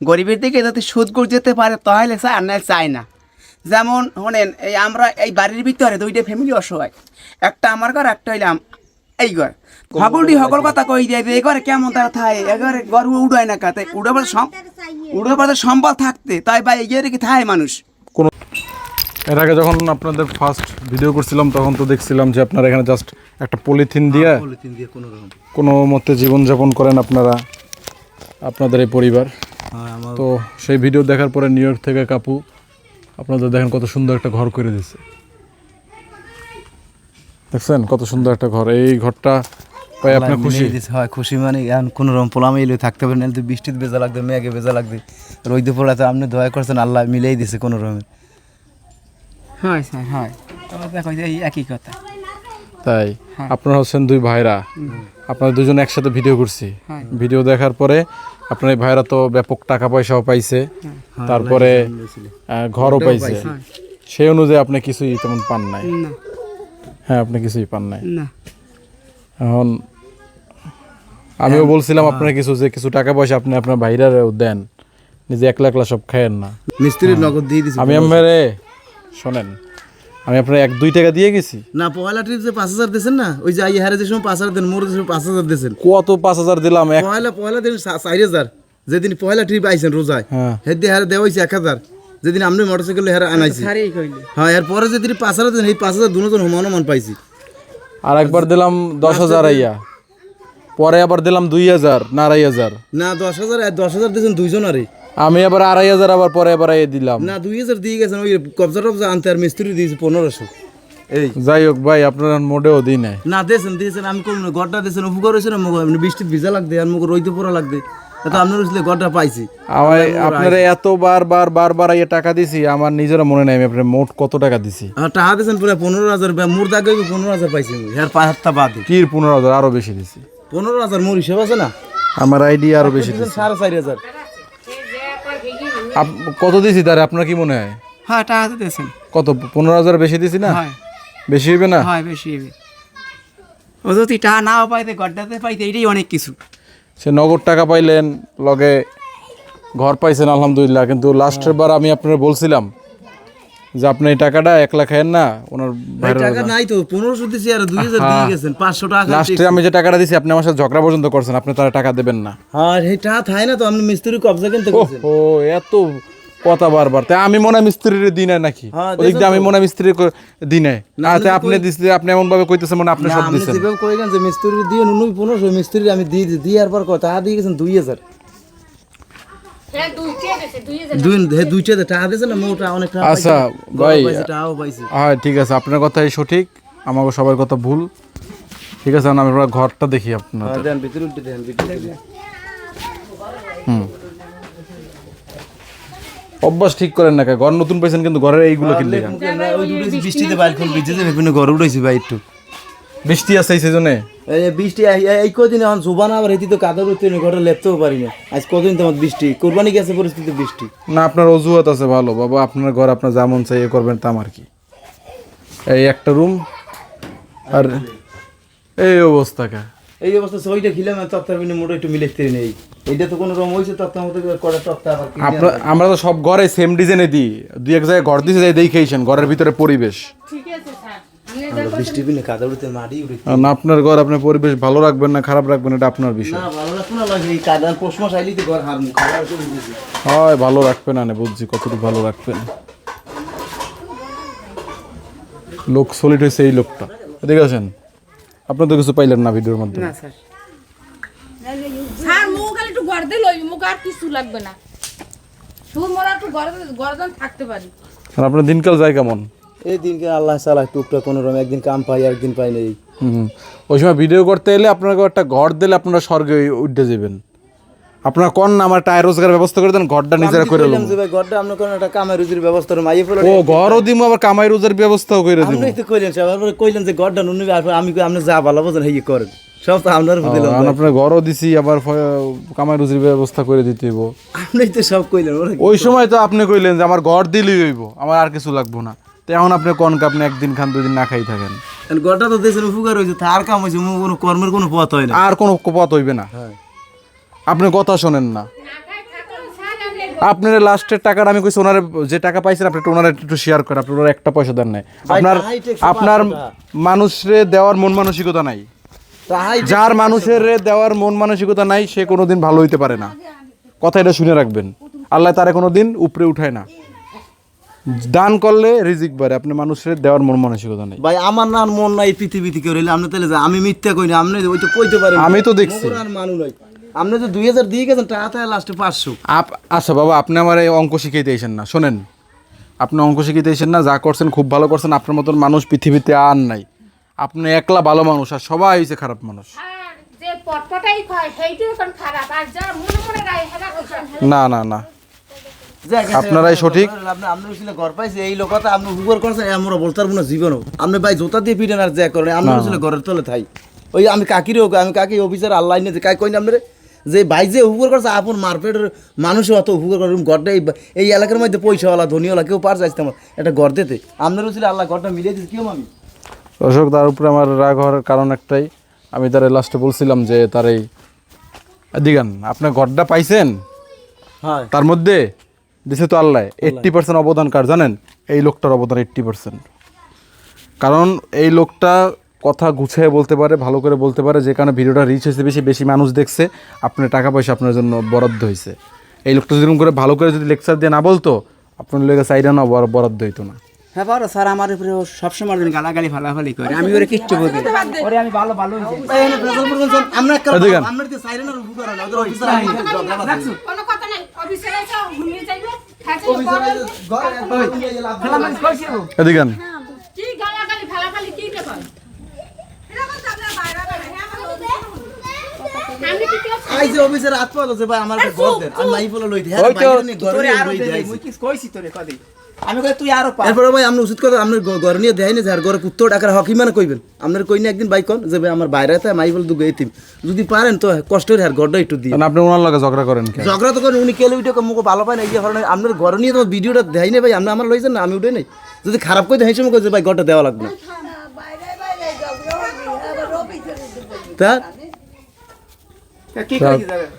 গরিবের দিকে যদি শোধ করে যেতে পারে তাহলে চায় আর চায় না। যেমন শোনেন এই আমরা এই বাড়ির ভিতরে দুইটা ফ্যামিলি অসহায়। একটা আমার ঘর একটা হইলাম এই ঘর। সকলটি সকল কথা কই দিয়ে এই ঘরে কেমন তারা থাকে? এঘরে ঘর উড়ায় না কাতে উড়ে পাশে উড়ে সম্বল থাকতে তাই বা এগিয়ে রেখে থাকে মানুষ? এর আগে যখন আপনাদের ফার্স্ট ভিডিও করছিলাম তখন তো দেখছিলাম যে আপনারা এখানে জাস্ট একটা পলিথিন দিয়ে পলিথিন দিয়ে কোনো রকম। কোনো মতে জীবনযাপন করেন আপনারা আপনাদের এই পরিবার। হ্যাঁ তো সেই ভিডিও দেখার পরে নিউ ইয়র্ক থেকে কাপু আপনাদের দেখেন কত সুন্দর একটা ঘর করে দিছে দেখছেন কত সুন্দর একটা ঘর এই ঘরটা পাই আপনি খুশি? হয় খুশি মানে এখন কোনো রকম পোলামে এলে থাকতে পারেন বৃষ্টিতে ভেজা লাগবে মেঘে ভেজা লাগবে। রোদে পড়াতে আপনি দয়া করছেন আল্লাহ মিলেই দিছে কোনো রকমের হয় স্যার হয়। তবে দেখো এই একই কথা। তাই? হ্যাঁ। আপনারা হচ্ছেন দুই ভাইরা। আপনারা দুজন একসাথে ভিডিও করছি। হ্যাঁ। ভিডিও দেখার পরে আপনার এই ভাইরা তো ব্যাপক টাকা পয়সাও পাইছে। তারপরে ঘরও পাইছে। সেই অনুযায়ী আপনি কিছুই তেমন পান নাই। হ্যাঁ আপনি কিছুই পান নাই। এখন আমিও বলছিলাম আপনার কিছু যে কিছু টাকা পয়সা আপনি আপনার ভাইরারেও দেন। নিজে একলা একলা সব খায়েন না। মিস্ত্রির নগদ দিয়ে দিছে আমি আমারে শোনেন আমি আপনার এক দুই টাকা দিয়ে গেছি। না পয়লা ট্রিপ যে পাঁচ হাজার দিয়েছেন না ওই যে আই হারে যে সময় পাঁচ হাজার দেন মোর যে সময় পাঁচ হাজার দিয়েছেন। কত পাঁচ হাজার দিলাম এক পয়লা পয়লা দিন চার হাজার। যেদিন পয়লা ট্রিপ আইছেন রোজায় হ্যাঁ। হেদি হারে দেওয়া হয়েছে এক হাজার। যেদিন আপনি মোটরসাইকেল হারে আনাইছি। হ্যাঁ এর পরে যেদিন পাঁচ হাজার দেন এই পাঁচ হাজার দুজন সমান সমান পাইছি। আর একবার দিলাম দশ হাজার আইয়া। পরে আবার দিলাম দুই হাজার না আড়াই হাজার। না দশ হাজার আর দশ হাজার দিয়েছেন দুইজন আরে আমি আবার আড়াই হাজার আবার পরে আবার আইয়ে দিলাম। না দুই হাজার দিয়ে গেছেন ওই কবজা টবজা আনতে আর মিস্ত্রি দিয়েছে পনেরোশো। এই। যাই হোক ভাই আপনার মোটেও দিই নাই। না দিয়েছেন দিয়েছেন আমি করুন। ঘরটা দিয়েছেন উপকার হয়েছে না মুখ? এমনি বৃষ্টি ভিজা লাগবে আর মুখ রইতে পড়া লাগবে। তো আপনার হয়েছিল ঘরটা পাইছি। আমার আপনারা এত বার বার বার বার আইয়ে টাকা দিছি আমার নিজেরও মনে নাই আমি আপনার মোট কত টাকা দিছি। টাকা দিয়েছেন পুরো পনেরো হাজার মোর দাগে পনেরো হাজার পাইছি হ্যার পাঁচ হাতটা বাদে। কি পনেরো হাজার? আরও বেশি দিছি। পনেরো হাজার মোর হিসেব আছে না? আমার আইডি আরও বেশি দিছি। সাড়ে চারি হাজার। কত দিছি তার? আপনার কি মনে হয়? হ্যাঁ টাকা তো দিয়েছেন। কত? পনেরো হাজার বেশি দিছি না? হয়। বেশি হইবে না? হয় বেশি হবে ও যদি টাকা নাও পাইতে গড্ডাতে পাইতে এটাই অনেক কিছু। সে নগদ টাকা পাইলেন লগে ঘর পাইছেন আলহামদুলিল্লাহ। কিন্তু লাস্টের বার আমি আপনার বলছিলাম যে আপনি এই টাকাটা এক লাখ খাইয়েন না ওনার টাকা নাই তো পনেরোশো দিছি আর দুই হাজার দিয়ে গেছেন পাঁচশো টাকা লাস্টে আমি যে টাকাটা দিছি আপনি আমার সাথে ঝগড়া পর্যন্ত করছেন আপনি তারা টাকা দেবেন না। আর এই টাকা থাই না তো আপনি মিস্ত্রি কবজা কিনতে গেছেন। ও এত কথা বারবার। তাই আমি মনে হয় মিস্ত্রির দিই নাই নাকি? হ্যাঁ, ওদিক দিয়ে আমি মনে হয় মিস্ত্রির ক- দিই নাই। আচ্ছা আপনি দিচ্ছে আপনি এমন ভাবে কইতেছেন মনে হয় আপনি না, সব আপনি দিচ্ছেন যেভাবে করে গেছেন যে মিস্ত্রি দিয়ে নুনুই পনেরোশো মিস্ত্রি আমি দিয়ে দিই আর পর কথা দিয়ে গেছেন দুই হাজার। আচ্ছা, ভাই। পাইছি হ্যাঁ ঠিক আছে আপনার কথাই সঠিক। আমাকে সবার কথা ভুল। ঠিক আছে আমি আপনার ঘরটা দেখি আপনার হ্যাঁ। হুম। অভ্যাস ঠিক করেন না কে? ঘর নতুন পাইছেন কিন্তু ঘরের এইগুলো কিনলে কেন? মুখে না, ওই দুটো বৃষ্টিতে বাইর করে ভিজে যাবে কিন্তু ঘরে উঠেছি ভাই একটু। বৃষ্টি আছে এই সিজনে এই বৃষ্টি এই- কদিন এখন জোবানা আবার এটি তো কাদা উঠতে নেই ঘরে লেপতেও পারি না আজ কদিন তোমার বৃষ্টি। কোরবানি গেছে পরিস্থিতি বৃষ্টি। না আপনার অজুহাত আছে ভালো বাবা আপনার ঘর আপনার যেমন চাই এ করবেন তা আমার কি। এই একটা রুম আর এই অবস্থা কা। এই অবস্থা সইটা খিলাম তক্তার বিনে মোটো একটু মিলেতে নেই। এইটা তো কোনো রকম হয়েছে তক্তার মতো কটা তক্তা আবার আপনার আমরা তো সব ঘরে সেম ডিজাইনে দিই। দুই এক জায়গায় ঘর দিতে যাই দেখেইছেন ঘরের ভিতরে পরিবেশ। ঠিক আছে বৃষ্টি বিনে কাদা উঠতে মাটি না আপনার ঘর আপনার পরিবেশ ভালো রাখবেন না খারাপ রাখবেন এটা আপনার বিষয়। না ভালো লাগতো না লাগে এই কাদা পৌষ মাস আইলি তো ঘর হার খাবার করে দিয়েছি। হয় ভালো রাখবেন না বুঝছি কতটুকু ভালো রাখবেন। লোক সলিড হয়েছে এই লোকটা। এদিকে আসেন। আপনার তো কিছু পাইলেন না ভিডিওর মাধ্যমে। না স্যার। স্যার মুখ খালি একটু গড়তে লইবি মুখ আর কিছু লাগবে না। সুর মরা একটু গড়ে থাকতে পারি। আর আপনার দিনকাল যায় কেমন? এই দিনকে আল্লাহ সালা টুকটাক কোনো রকম একদিন কাম পাই একদিন পাই নেই। ওই সময় ভিডিও করতে এলে আপনাকে একটা ঘর দিলে আপনারা স্বর্গে উঠে যাবেন। আপনারা কোন আমার রোজগার ব্যবস্থা করে দেন ঘরটা নিজেরা করে ভাই ঘরটা কোনো একটা রুজির ব্যবস্থা ও ঘরও আবার কামাই রোজের ব্যবস্থাও করে দিব। আপনি তো কইলেন সব আবার কইলেন যে ঘরটা নুনবি আর আমি আপনি যা ভালো বোঝেন হেই করেন। সব তো আপনার দিলাম আপনার ঘরও দিছি আবার কামাই রুজির ব্যবস্থা করে দিতে হইব। আপনি তো সব কইলেন ওই সময় তো আপনি কইলেন যে আমার ঘর দিলেই হইব আমার আর কিছু লাগবো না। তো এখন আপনি কোন আপনি একদিন খান দুদিন না খাই থাকেন? গড়টা তো দেশের উপকার হয়েছে তার কাম হয়েছে কোনো কর্মের কোনো পথ হয় না। আর কোনো পথ হইবে না। আপনি কথা শোনেন না। আপনার লাস্টের টাকাটা আমি কইছি ওনারে যে টাকা পাইছেন আপনি একটু ওনারে একটু শেয়ার করেন আপনি ওনার একটা পয়সা দেন নাই। আপনার আপনার। মানুষরে দেওয়ার মন মানসিকতা নাই। যার মানুষের দেওয়ার মন মানসিকতা নাই সে কোনোদিন ভালো হইতে পারে না। কথা এটা শুনে রাখবেন। আল্লাহ তারে কোনোদিন উপরে উঠায় না। দান করলে রিজিক বাড়ে আপনি মানুষের দেওয়ার মন মানসিকতা নাই। ভাই আমার না মন নাই পৃথিবী থেকে রইলে আপনি তাহলে আমি মিথ্যা কই না আপনি ওই তো কইতে পারেন আমি তো দেখছি। মানু আপনি তো দুই হাজার দিয়ে গেছেন টাকা তাই লাস্টে পাঁচশো। আপ আচ্ছা বাবা আপনি আমার এই অঙ্ক শিখাইতে আইসেন না শোনেন। আপনি অঙ্ক শিখাইতে আইসেন না যা করছেন খুব ভালো করছেন আপনার মতন মানুষ পৃথিবীতে আর নাই। আপনি একলা ভালো মানুষ আর সবাই হয়েছে খারাপ মানুষ। যে যা মনে মনে না না না। আপনারাই সঠিক। আপনি আপনি ছিল ঘর পাইছে এই লোকটা আপনি হুবর করছেন আমরা বলতে পারব না জীবনও। আপনি ভাই জোতা দিয়ে পিটেন আর যা করেন আপনি ছিল ঘরের তলে থাই। ওই আমি কাকিরও কই, আমি কাকি অফিসার আল্লাহ নিয়ে কাই কইনি আপনার? যে ভাই যে হুবর করছে আপন মারপেটের মানুষ অত হুবর করে ঘরটা এই এলাকার মধ্যে পয়সাওয়ালা ধনীওয়ালা কেউ পার যাইতে আমার একটা ঘর দিতে। আপনারও ছিল আল্লাহ ঘরটা মিলিয়ে দিচ্ছে কেউ আমি? দর্শক তার উপরে আমার রাগ হওয়ার কারণ একটাই। আমি তার লাস্টে বলছিলাম যে তার এই দিগান আপনার ঘরটা পাইছেন? হ্যাঁ। তার মধ্যে দিছে তো আল্লাহ এইট্টি পার্সেন্ট অবদান কার জানেন? এই লোকটার অবদান এইট্টি পার্সেন্ট কারণ এই লোকটা কথা গুছিয়ে বলতে পারে ভালো করে বলতে পারে যে কারণে ভিডিওটা রিচ হয়েছে বেশি বেশি মানুষ দেখছে আপনার টাকা পয়সা আপনার জন্য বরাদ্দ হয়েছে। এই লোকটা যেরকম করে ভালো করে যদি লেকচার দিয়ে না বলতো আপনার লোকের সাইডে না বর- বরাদ্দ হইতো না। হ্যাঁ বড় স্যার আমার উপরে ও সবসময় দিন গালাগালি ফালাফালি করে আমি ওরে কিচ্ছু বলি ওরে আমি ভালো ভালো আমরা। আমরা তো সাইরেনের উপকার হয় না ওদের অফিসার আমি। কোনো কথা নাই অফিসার এসে ঘুমিয়ে যাইবে। এদিকে আন। কি গালাগালি ফালাফালি কি কে কয় আমি কি কেউ আই যে অফিসার আত্মা আছে ভাই আমার ঘর দেন। আমি বলে লই দিই তোরে আরও দে দে, মুই কিছু কইছি তোরে কদি আমি কই তুই আরও পা। এরপরে ভাই আপনি উচিত কথা আপনার ঘর নিয়ে দেয় না যে ঘরে কুত্তো টাকার হকি মানে কইবেন। আপনার কই না একদিন বাইক কন যে ভাই আমার বাইরে মাই বলে দুগে এতিম। যদি পারেন তো কষ্ট হয়ে আর ঘরটা একটু কারণ আপনি ওনার লাগে ঝগড়া করেন কেন? ঝগড়া তো করেন উনি কেলে উঠে মুখে ভালো পায় না এই যে হরণ আপনার ঘর নিয়ে তোমার ভিডিওটা দেয় না ভাই আপনি আমার লইছেন না আমি উঠে নেই। যদি খারাপ করে দেয় সময় কইছে ভাই ঘরটা দেওয়া লাগবে না। তা? কি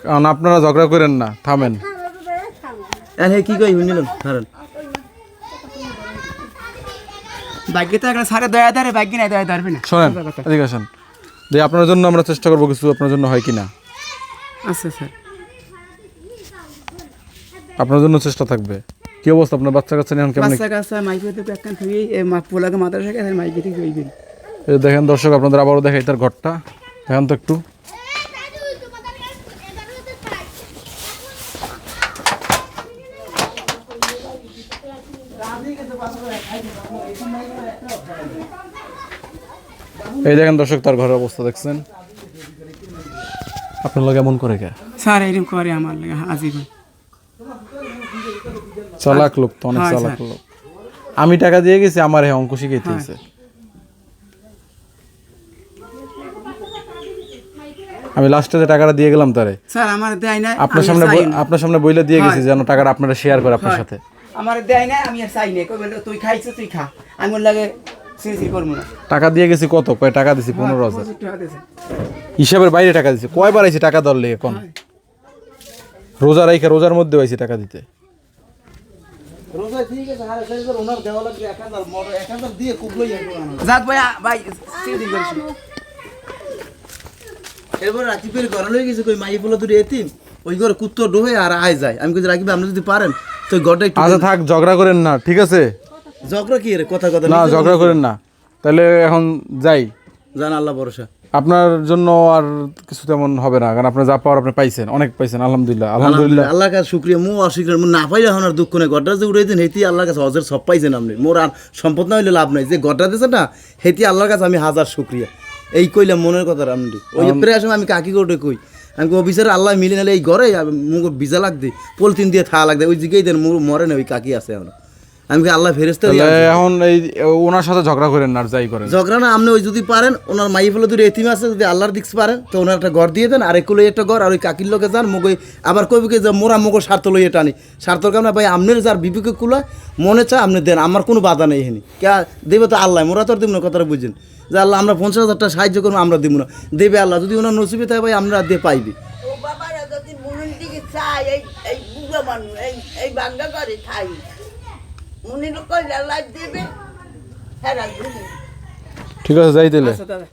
কারণ আপনারা ঝগড়া করেন না থামেন। আর কি কই শুনিলেন কারণ ভাগ্যে তো একটা সারে দয়া ধরে ভাগ্যে নাই দয়া ধরবে না। শোনেন এদিকে আসেন। যে আপনার জন্য আমরা চেষ্টা করব কিছু আপনার জন্য হয় কিনা। আচ্ছা স্যার। আপনার জন্য চেষ্টা থাকবে। কি অবস্থা আপনার বাচ্চা কাচ্চা নিয়ে এখন কেমন? বাচ্চা কাচ্চা মাইকে তো একখান থেকে মা পোলাকে মাদ্রাসা গেছে মাইকে থেকে কইবেন দেখেন দর্শক আপনাদের আবারও দেখাই তার ঘরটা। দেখেন তো একটু। এই দেখেন দর্শক তার ঘরের অবস্থা দেখছেন। আপনার লোক এমন করে কে? স্যার এরকম করে আমার লাগে আজীবন চালাক লোক তো অনেক চালাক লোক। আমি টাকা দিয়ে গেছি আমার হ্যাঁ অঙ্ক শিখাইতেছে। আমি লাস্টে যে টাকাটা দিয়ে গেলাম তারে স্যার আমার দেয় না আপনার সামনে আপনার সামনে বইলে দিয়ে গেছি যেন টাকাটা আপনারা শেয়ার করে আপনার সাথে। আমার দেয় না আমি আর চাই না কই বলে তুই খাইছ তুই খা। আমি ওর লাগে সিরি সিরি করব না। টাকা দিয়ে গেছি কত? কয় টাকা দিছি? পনেরো হাজার। হিসাবের বাইরে টাকা দিছি। কয়বার আইছি টাকা দর লেগে কোন রোজা রাইখে রোজার মধ্যে আইছি টাকা দিতে। যাক ভাই ভাই সিরি সিরি করিস। এরপর রাখি পেরে ঘরে লই গেছে কই মাই বলে দুটো এতিম ওই ঘরে কুত্তো ডোহে আর আয় যায়। আমি কই রাখি আপনি যদি পারেন তো ঘরটা একটু আচ্ছা থাক ঝগড়া করেন না ঠিক আছে? ঝগড়া কি রে কথা কথা না ঝগড়া করেন না। তাহলে এখন যাই। জান আল্লাহ ভরসা। আপনার জন্য আর কিছু তেমন হবে না কারণ আপনি যা পাওয়ার আপনি পাইছেন অনেক পাইছেন আলহামদুলিল্লাহ আলহামদুলিল্লাহ। আল্লাহর কাছে শুক্রিয়া মু অস্বীকার মু না পাইলে এখন আর দুঃখ নেই। ঘরটা যে উড়াই দিন হেতি আল্লাহর কাছে হজের সব পাইছেন আপনি। মোর আর সম্পদ না হইলে লাভ নাই। যে গড্ডা দিয়েছে না হেতি আল্লাহর কাছে আমি হাজার শুক্রিয়া। এই কইলাম মনের কথা আপনি ওই প্রায় আমি কাকি করে কই আমি অফিসার, আল্লাহ মিলে নিলে এই ঘরে মুখ ভিজা লাগবে, পলিথিন দিয়ে থা লাগবে, ওই জিগেই দেন মোর না, ওই কাকি আছে এখন। আমি কি আল্লাহ ফেরেস্তা এখন এই ওনার সাথে ঝগড়া করেন না যাই করেন। ঝগড়া না আপনি ওই যদি পারেন ওনার মাই ফেলে দুটো এতিম আছে যদি আল্লাহর দিক পারেন তো ওনার একটা ঘর দিয়ে দেন আর এক লই একটা ঘর আর ওই কাকির লোকে যান মুগই আবার কইবে কি যে মোরা মুগো স্বার্থ লইয়ে টানি। স্বার্থর কারণে ভাই আপনার যার বিবেকে কুলা মনে চায় আপনি দেন আমার কোনো বাধা নেই এখানে। কে দেবে তো আল্লাহ মোরা তো আর দিব না কথাটা বুঝেন। যে আল্লাহ আমরা পঞ্চাশ হাজার টাকা সাহায্য করব আমরা দিব না। দেবে আল্লাহ যদি ওনার নসিবে থাকে ভাই আমরা দিয়ে পাইবি। ও বাবারা যদি মুনির দিকে চাই এই এই বুড়ো মানুষ এই এই বাঙ্গা করে খাই মুনির কইলা লাভ দেবে? হ্যাঁ ঠিক আছে যাই তাহলে। আচ্ছা দাদা